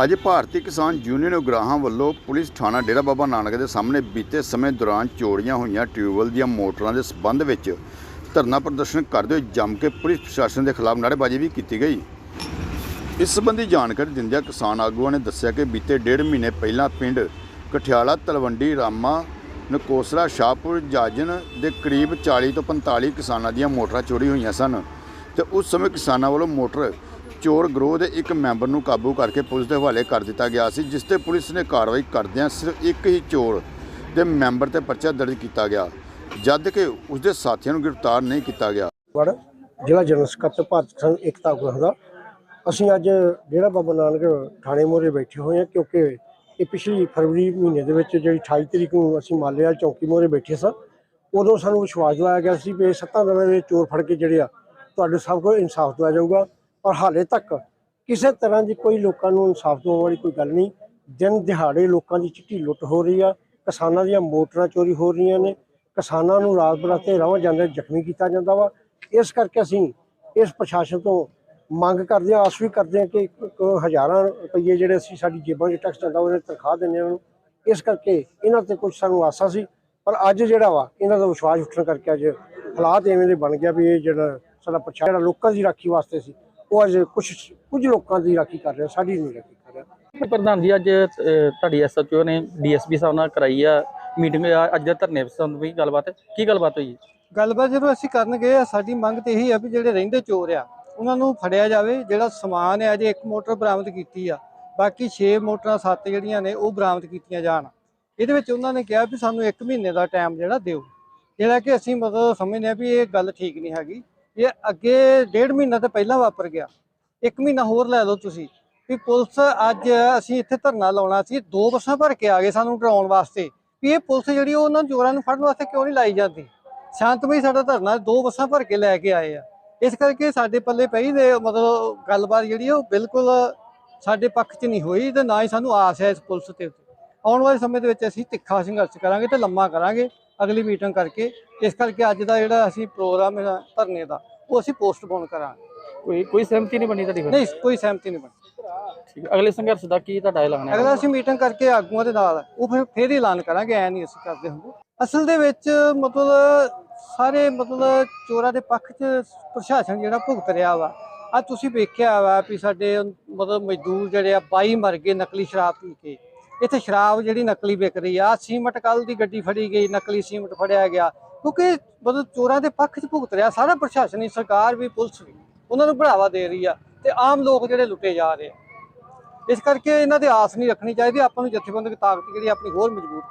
ਅੱਜ ਭਾਰਤੀ ਕਿਸਾਨ ਯੂਨੀਅਨ ਉਗਰਾਹਾਂ ਵੱਲੋਂ ਪੁਲਿਸ ਥਾਣਾ ਡੇਰਾ ਬਾਬਾ ਨਾਨਕ ਦੇ ਸਾਹਮਣੇ ਬੀਤੇ ਸਮੇਂ ਦੌਰਾਨ ਚੋਰੀਆਂ ਹੋਈਆਂ ਟਿਊਬਵੈੱਲ ਦੀਆਂ ਮੋਟਰਾਂ ਦੇ ਸਬੰਧ ਵਿੱਚ ਧਰਨਾ ਪ੍ਰਦਰਸ਼ਨ ਕਰਦੇ ਹੋਏ ਜੰਮ ਕੇ ਪੁਲਿਸ ਪ੍ਰਸ਼ਾਸਨ ਦੇ ਖਿਲਾਫ ਨਾਅਰੇਬਾਜ਼ੀ ਵੀ ਕੀਤੀ ਗਈ। ਇਸ ਸੰਬੰਧੀ ਜਾਣਕਾਰੀ ਦਿੰਦਿਆਂ ਕਿਸਾਨ ਆਗੂਆਂ ਨੇ ਦੱਸਿਆ ਕਿ ਬੀਤੇ ਡੇਢ ਮਹੀਨੇ ਪਹਿਲਾਂ ਪਿੰਡ ਕਠਿਆਲਾ, ਤਲਵੰਡੀ, ਰਾਮਾ, ਨਕੋਸਰਾ, ਸ਼ਾਹਪੁਰ, ਜਾਜਨ ਦੇ ਕਰੀਬ 40 ਤੋਂ 45 ਕਿਸਾਨਾਂ ਦੀਆਂ ਮੋਟਰਾਂ ਚੋਰੀ ਹੋਈਆਂ ਸਨ ਤੇ ਉਸ ਸਮੇਂ ਕਿਸਾਨਾਂ ਵੱਲੋਂ ਮੋਟਰ ਚੋਰ ਗਰੋਹ ਦੇ ਇੱਕ ਮੈਂਬਰ ਨੂੰ ਕਾਬੂ ਕਰਕੇ ਪੁਲਿਸ ਦੇ ਹਵਾਲੇ ਕਰ ਦਿੱਤਾ ਗਿਆ ਸੀ, ਜਿਸ ਤੇ ਪੁਲਿਸ ਨੇ ਕਾਰਵਾਈ ਕਰਦਿਆਂ ਸਿਰਫ ਇੱਕ ਹੀ ਚੋਰ ਦੇ ਮੈਂਬਰ ਤੇ ਪਰਚਾ ਦਰਜ ਕੀਤਾ ਗਿਆ, ਜਦ ਕਿ ਉਸ ਦੇ ਸਾਥੀਆਂ ਨੂੰ ਗ੍ਰਿਫਤਾਰ ਨਹੀਂ ਕੀਤਾ ਗਿਆ। ਵੜ, ਜ਼ਿਲ੍ਹਾ ਜਨਰਲ ਸਕੱਤਰ ਭਾਰਤ ਕਿਸਾਨ ਏਕਤਾ ਉਗਰਾਹ ਦਾ। ਅਸੀਂ ਅੱਜ ਡੇਰਾ ਬਾਬਾ ਨਾਨਕ ਥਾਣੇ ਮੋਰੇ ਬੈਠੇ ਹੋਏ ਹਾਂ, ਕਿਉਂਕਿ ਇਹ ਪਿਛਲੀ ਫਰਵਰੀ ਮਹੀਨੇ ਦੇ ਵਿੱਚ ਜਿਹੜੀ 28 ਤਰੀਕ ਨੂੰ ਅਸੀਂ ਮਾਲਿਆ ਚੌਕੀ ਮੋਰੇ ਬੈਠੇ ਸਾਂ, ਉਦੋਂ ਸਾਨੂੰ ਵਿਸ਼ਵਾਸ ਦਿਵਾਇਆ ਗਿਆ ਸੀ ਵੀ ਇਹ ਸੱਤਾਂ ਦਿਨਾਂ ਦੇ ਚੋਰ ਫੜ ਕੇ ਜਿਹੜੇ ਆ, ਤੁਹਾਡੇ ਸਭ ਕੋਲ ਇਨਸਾਫ ਦਿਵਾਇਆ ਜਾਊਗਾ। ਪਰ ਹਾਲੇ ਤੱਕ ਕਿਸੇ ਤਰ੍ਹਾਂ ਦੀ ਕੋਈ ਲੋਕਾਂ ਨੂੰ ਇਨਸਾਫ ਦਿਵਾਉਣ ਵਾਲੀ ਕੋਈ ਗੱਲ ਨਹੀਂ। ਦਿਨ ਦਿਹਾੜੇ ਲੋਕਾਂ ਦੀ ਚਿੱਟੀ ਲੁੱਟ ਹੋ ਰਹੀ ਆ, ਕਿਸਾਨਾਂ ਦੀਆਂ ਮੋਟਰਾਂ ਚੋਰੀ ਹੋ ਰਹੀਆਂ ਨੇ, ਕਿਸਾਨਾਂ ਨੂੰ ਰਾਤ ਬਰਾਤੇ ਰਾਹ ਜਾਂਦੇ ਜ਼ਖਮੀ ਕੀਤਾ ਜਾਂਦਾ ਵਾ। ਇਸ ਕਰਕੇ ਅਸੀਂ ਇਸ ਪ੍ਰਸ਼ਾਸਨ ਤੋਂ ਮੰਗ ਕਰਦੇ ਹਾਂ, ਆਸ ਵੀ ਕਰਦੇ ਹਾਂ ਕਿ ਹਜ਼ਾਰਾਂ ਰੁਪਏ ਜਿਹੜੇ ਅਸੀਂ ਸਾਡੀ ਜੇਬਾਂ 'ਚ ਟੈਕਸ ਜਾਂਦਾ ਉਹਨੇ ਤਨਖਾਹ ਦਿੰਦੇ ਹਾਂ ਨੂੰ ਇਸ ਕਰਕੇ ਇਹਨਾਂ ਤੇ ਕੁਝ ਸਾਨੂੰ ਆਸਾ ਸੀ, ਪਰ ਅੱਜ ਜਿਹੜਾ ਵਾ, ਇਹਨਾਂ ਦਾ ਵਿਸ਼ਵਾਸ ਉੱਠਣ ਕਰਕੇ ਅੱਜ ਹਾਲਾਤ ਐਵੇਂ ਦੇ ਬਣ ਗਿਆ ਵੀ ਇਹ ਜਿਹੜਾ ਸਾਡਾ ਪ੍ਰਸ਼ਾਸਨ, ਜਿਹੜਾ ਲੋਕਾਂ ਦੀ ਰਾਖੀ ਵਾਸਤੇ ਸੀ ਉਹ ਅੱਜ ਕੁਝ ਕੁਝ ਲੋਕਾਂ ਦੀ ਰਾਖੀ ਕਰ ਰਿਹਾ ਸਾਡੀ ਨਹੀਂ ਰਾਖੀ ਕਰ ਰਿਹਾ। ਪ੍ਰਧਾਨ ਜੀ ਅੱਜ ਤੁਹਾਡੀ ਐਸਐਚਓ ਨੇ ਡੀਐਸਪੀ ਸਾਹਿਬ ਨਾਲ ਕਰਾਈ ਆ ਮੀਟਿੰਗ ਅੱਜ ਦੇ ਧਰਨੇ ਸੰਬੰਧ ਵਿੱਚ ਗੱਲਬਾਤ ਕੀ ਗੱਲਬਾਤ ਹੋਈ ਗੱਲਬਾਤ ਜਦੋਂ ਅਸੀਂ ਕਰਨ ਗਏ ਆ ਸਾਡੀ ਮੰਗ ਤੇ ਇਹੀ ਆ ਵੀ ਜਿਹੜੇ ਰਹਿੰਦੇ ਚੋਰ ਆ ਉਹਨਾਂ ਨੂੰ ਫੜਿਆ ਜਾਵੇ ਜਿਹੜਾ ਸਮਾਨ ਹੈ ਅਜੇ ਇੱਕ ਮੋਟਰ ਬਰਾਮਦ ਕੀਤੀ ਆ ਬਾਕੀ 6 ਮੋਟਰਾਂ ਸੱਤ ਜਿਹੜੀਆਂ ਨੇ ਉਹ ਬਰਾਮਦ ਕੀਤੀਆਂ ਜਾਣ। ਇਹਦੇ ਵਿੱਚ ਉਹਨਾਂ ਨੇ ਕਿਹਾ ਵੀ ਸਾਨੂੰ 1 ਮਹੀਨੇ ਦਾ ਟਾਈਮ ਜਿਹੜਾ ਦਿਓ ਜਿਹੜਾ ਕਿ ਅਸੀਂ ਮਤਲਬ ਸਮਝਦੇ ਆ ਵੀ ਇਹ ਗੱਲ ਠੀਕ ਨਹੀਂ ਹੈਗੀ। ਇਹ ਅੱਗੇ ਡੇਢ ਮਹੀਨਾ ਤਾਂ ਪਹਿਲਾਂ ਵਾਪਰ ਗਿਆ। ਇੱਕ ਮਹੀਨਾ ਹੋਰ ਲੈ ਲਓ ਤੁਸੀਂ। ਵੀ ਪੁਲਿਸ ਅੱਜ ਅਸੀਂ ਇੱਥੇ ਧਰਨਾ ਲਾਉਣਾ ਸੀ, ਦੋ ਬੱਸਾਂ ਭਰ ਕੇ ਆ ਗਏ ਸਾਨੂੰ ਡਰਾਉਣ ਵਾਸਤੇ। ਵੀ ਇਹ ਪੁਲਿਸ ਜਿਹੜੀ ਉਹ ਉਹਨਾਂ ਚੋਰਾਂ ਨੂੰ ਫੜਨ ਵਾਸਤੇ ਕਿਉਂ ਨਹੀਂ ਲਾਈ ਜਾਂਦੀ? ਸ਼ਾਂਤਮਈ ਸਾਡਾ ਧਰਨਾ ਦੋ ਬੱਸਾਂ ਭਰ ਕੇ ਲੈ ਕੇ ਆਏ ਆ। ਇਸ ਕਰਕੇ ਸਾਡੇ ਪੱਲੇ ਪਈ ਦੇ ਮਤਲਬ ਗੱਲਬਾਤ ਜਿਹੜੀ ਆ ਉਹ ਬਿਲਕੁਲ ਸਾਡੇ ਪੱਖ 'ਚ ਨਹੀਂ ਹੋਈ ਤੇ ਨਾ ਹੀ ਸਾਨੂੰ ਆਸ ਹੈ ਇਸ ਪੁਲਿਸ ਤੇ ਆਉਣ ਵਾਲੇ ਸਮੇਂ ਦੇ ਵਿੱਚ ਅਸੀਂ ਤਿੱਖਾ ਸੰਘਰਸ਼ ਕਰਾਂਗੇ ਤੇ ਲੰਮਾ ਕਰਾਂਗੇ ਅਗਲੀ ਮੀਟਿੰਗ ਕਰਕੇ। ਇਸ ਕਰਕੇ ਅੱਜ ਦਾ ਜਿਹੜਾ ਅਸੀਂ ਪ੍ਰੋਗਰਾਮ ਹੈ ਧਰਨੇ ਦਾ ਉਹ ਅਸੀਂ ਪੋਸਟਪੋਨ ਕਰਾਂਗੇ। ਕੋਈ ਕੋਈ ਸਹਿਮਤੀ ਨਹੀਂ ਬਣੀ ਤੁਹਾਡੀ ਨਹੀਂ ਕੋਈ ਸਹਿਮਤੀ ਨਹੀਂ ਬਣੀ। ਠੀਕ। ਅਗਲੇ ਸੰਘਰਸ਼ ਦਾ ਕੀ ਤੁਹਾਡਾ ਐਲਾਨ ਹੈ? ਅਗਲਾ ਅਸੀਂ ਮੀਟਿੰਗ ਕਰਕੇ ਆਗੂਆਂ ਦੇ ਨਾਲ ਉਹ ਫਿਰ ਫੇਰ ਹੀ ਐਲਾਨ ਕਰਾਂਗੇ ਐ ਨਹੀਂ ਅਸੀਂ ਕਰਦੇ ਹੁੰਦੇ। ਅਸਲ ਦੇ ਵਿੱਚ ਮਤਲਬ ਸਾਰੇ ਮਤਲਬ ਚੋਰਾਂ ਦੇ ਪੱਖ 'ਚ ਪ੍ਰਸ਼ਾਸਨ ਜਿਹੜਾ ਭੁਗਤ ਰਿਹਾ ਵਾ। ਆ ਤੁਸੀਂ ਵੇਖਿਆ ਵਾ ਵੀ ਸਾਡੇ ਮਤਲਬ ਮਜ਼ਦੂਰ ਜਿਹੜੇ ਆ 22 ਮਰ ਗਏ ਨਕਲੀ ਸ਼ਰਾਬ ਪੀ ਕੇ। ਇੱਥੇ ਸ਼ਰਾਬ ਜਿਹੜੀ ਨਕਲੀ ਵਿਕ ਰਹੀ ਆ ਆਹ ਸੀਮਟ ਕੱਲ ਦੀ ਗੱਡੀ ਫੜੀ ਗਈ, ਨਕਲੀ ਸੀਮਟ ਫੜਿਆ ਗਿਆ। ਕਿਉਂਕਿ ਮਤਲਬ ਚੋਰਾਂ ਦੇ ਪੱਖ 'ਚ ਭੁਗਤ ਰਿਹਾ, ਸਾਰਾ ਪ੍ਰਸ਼ਾਸਨ ਹੀ ਸਰਕਾਰ ਵੀ, ਪੁਲਿਸ ਵੀ, ਉਹਨਾਂ ਨੂੰ ਬੜਾਵਾ ਦੇ ਰਹੀ ਆ ਤੇ ਆਮ ਲੋਕ ਜਿਹੜੇ ਲੁੱਟੇ ਜਾ ਰਹੇ ਆ। ਇਸ ਕਰਕੇ ਇਹਨਾਂ ਤੇ ਆਸ ਨਹੀਂ ਰੱਖਣੀ ਚਾਹੀਦੀ, ਆਪਾਂ ਨੂੰ ਜਥੇਬੰਦਕ ਤਾਕਤ ਜਿਹੜੀ ਆਪਣੀ ਹੋਰ ਮਜ਼ਬੂਤ ਕਰ